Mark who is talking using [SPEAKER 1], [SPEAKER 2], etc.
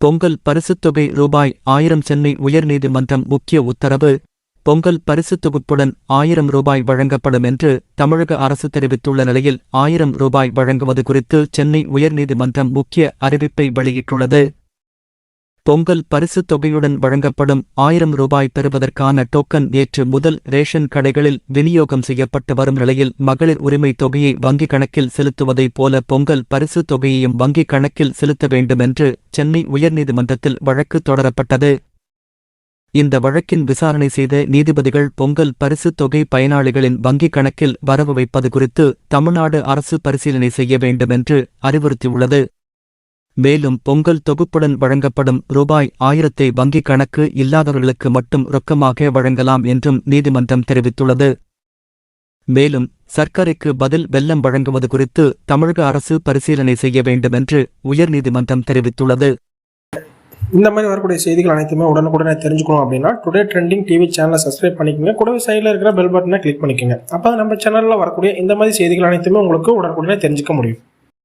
[SPEAKER 1] பொங்கல் பரிசுத் தொகை ரூபாய் ஆயிரம் சென்னை உயர்நீதிமன்றம் முக்கிய உத்தரவு. பொங்கல் பரிசுத் தொகுப்புடன் ஆயிரம் ரூபாய் வழங்கப்படும் என்று தமிழக அரசு தெரிவித்துள்ள நிலையில் ஆயிரம் ரூபாய் வழங்குவது குறித்து சென்னை உயர்நீதிமன்றம் முக்கிய அறிவிப்பை வெளியிட்டுள்ளது. பொங்கல் பரிசுத் தொகையுடன் வழங்கப்படும் ஆயிரம் ரூபாய் பெறுவதற்கான டோக்கன் நேற்று முதல் ரேஷன் கடைகளில் விநியோகம் செய்யப்பட்டு வரும் நிலையில் மகளிர் உரிமை தொகையை வங்கிக் கணக்கில் செலுத்துவதைப் போல பொங்கல் பரிசுத் தொகையையும் வங்கிக் கணக்கில் செலுத்த வேண்டும் என்று சென்னை உயர்நீதிமன்றத்தில் வழக்கு தொடரப்பட்டது. இந்த வழக்கின் விசாரணை செய்த நீதிபதிகள் பொங்கல் பரிசுத் தொகை பயனாளிகளின் வங்கிக் கணக்கில் வரவு வைப்பது குறித்து தமிழ்நாடு அரசு பரிசீலனை செய்ய வேண்டும் என்று அறிவுறுத்தியுள்ளது. மேலும் பொங்கல் தொகுப்புடன் வழங்கப்படும் ரூபாய் ஆயிரத்தை வங்கிக் கணக்கு இல்லாதவர்களுக்கு மட்டும் ரொக்கமாக வழங்கலாம் என்றும் நீதிமன்றம் தெரிவித்துள்ளது. மேலும் சர்க்கரைக்கு பதில் வெல்லம் வழங்குவது குறித்து தமிழக அரசு பரிசீலனை செய்ய வேண்டும் என்று உயர்நீதிமன்றம் தெரிவித்துள்ளது.
[SPEAKER 2] இந்த மாதிரி வரக்கூடிய செய்திகள் அனைத்துமே உடனுக்குடனே தெரிஞ்சுக்கணும் அப்படின்னா டுடே ட்ரெண்டிங் டிவி சேனலை சப்ஸ்கிரைப் பண்ணிக்கோங்க. கூடவே சைடில் இருக்கிற பெல் பட்டனை கிளிக் பண்ணிக்கோங்க. அப்போ நம்ம சேனலில் வரக்கூடிய இந்த மாதிரி செய்திகள் அனைத்துமே உங்களுக்கு உடனுக்குடனே தெரிஞ்சுக்க முடியும்.